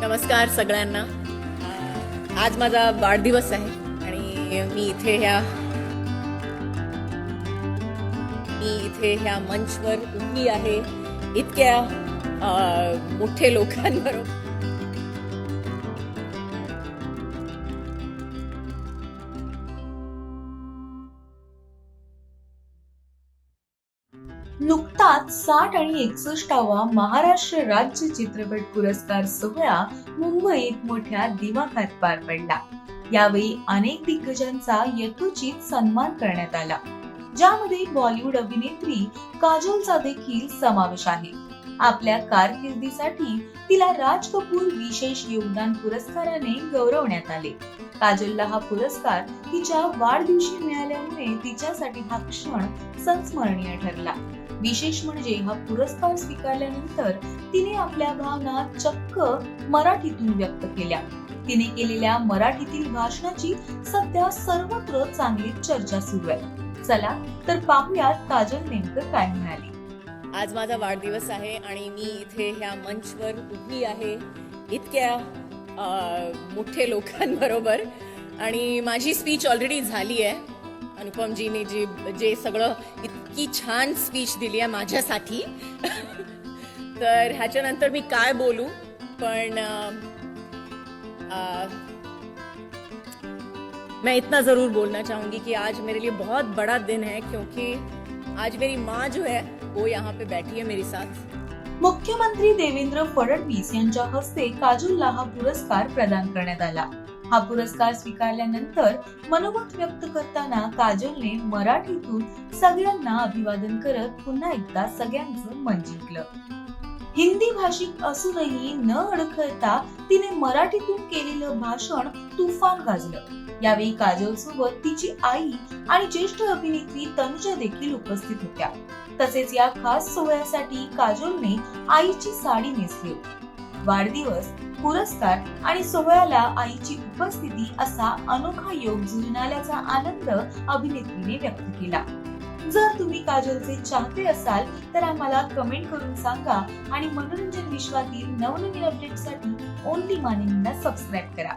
नमस्कार सगळ्यांना. आज माझा वाढदिवस आहे आणि मी इथे ह्या मी इथे ह्या मंचवर उभी आहे. इतक्या अं, मोठे लोकांबरोबर नुकताच साठ आणि एकसष्टावा महाराष्ट्र राज्य चित्रपट पुरस्कार सोहळा मुंबईत मोठ्या दिमाखात पार पडला. यावेळी अनेक दिग्गजांचा यथोचित सन्मान करण्यात आला. ज्यामध्ये बॉलिवूड अभिनेत्री काजोलचा देखील समावेश आहे. आपल्या कारकिर्दीसाठी तिला राज कपूर विशेष योगदान पुरस्काराने गौरवण्यात आले. काजलला हा पुरस्कार तिच्या वाढदिवशी मिळाल्यामुळे तिच्यासाठी हा क्षण संस्मरणीय ठरला. विशेष म्हणजे हा पुरस्कार स्वीकारल्यानंतर तिने आपल्या भावना चक्क मराठीतून व्यक्त केल्या. तिने केलेल्या मराठीतील भाषणाची सध्या सर्वत्र चांगली चर्चा सुरू आहे. चला तर पाहूयात काजल नेमकं काय म्हणाली. आज माझा वाढदिवस आहे आणि मी इथे ह्या मंचवर उभी आहे इतक्या मोठे लोकांबरोबर. आणि माझी स्पीच ऑलरेडी झाली आहे. अनुपमजीने जी जे सगळं इतकी छान स्पीच दिली आहे माझ्यासाठी. तर ह्याच्यानंतर मी काय बोलू? पण मैं इतना ज़रूर बोलना चाहूँगी कि आज मेरे लिए बहुत बड़ा दिन है क्योंकि आज मेरी माँ जो है वो यहाँ पे बैठी है मेरे साथ। मुख्यमंत्री देवेंद्र फडणवीस यांच्या हस्ते काजोलला हा पुरस्कार प्रदान करण्यात आला. हा पुरस्कार स्वीकारल्यानंतर मनोगत व्यक्त करताना काजलने मराठीतून सगळ्यांना अभिवादन करत पुन्हा एकदा सगळ्यांचं मन जिंकलं. हिंदी भाषिक असूनही न अडखळता तिने मराठीतून केलेलं भाषण तुफान गाजलं. यावेळी काजोल सोबत तिची आई आणि ज्येष्ठ अभिनेत्री तनुजा देखील उपस्थित होत्या. तसेच या खास सोहळ्यासाठी काजोलने आईची साडी नेसली होती. वाढदिवस पुरस्कार आणि सोहळ्याला आईची उपस्थिती असा अनोखा योग जुळून आल्याचा आनंद अभिनेत्रीने व्यक्त केला. जर तुम्ही काजलचे चाहते असाल तर आम्हाला कमेंट करून सांगा आणि मनोरंजन विश्वातील नवनवीन अपडेटसाठी ओनली मानिंगला सबस्क्राईब करा.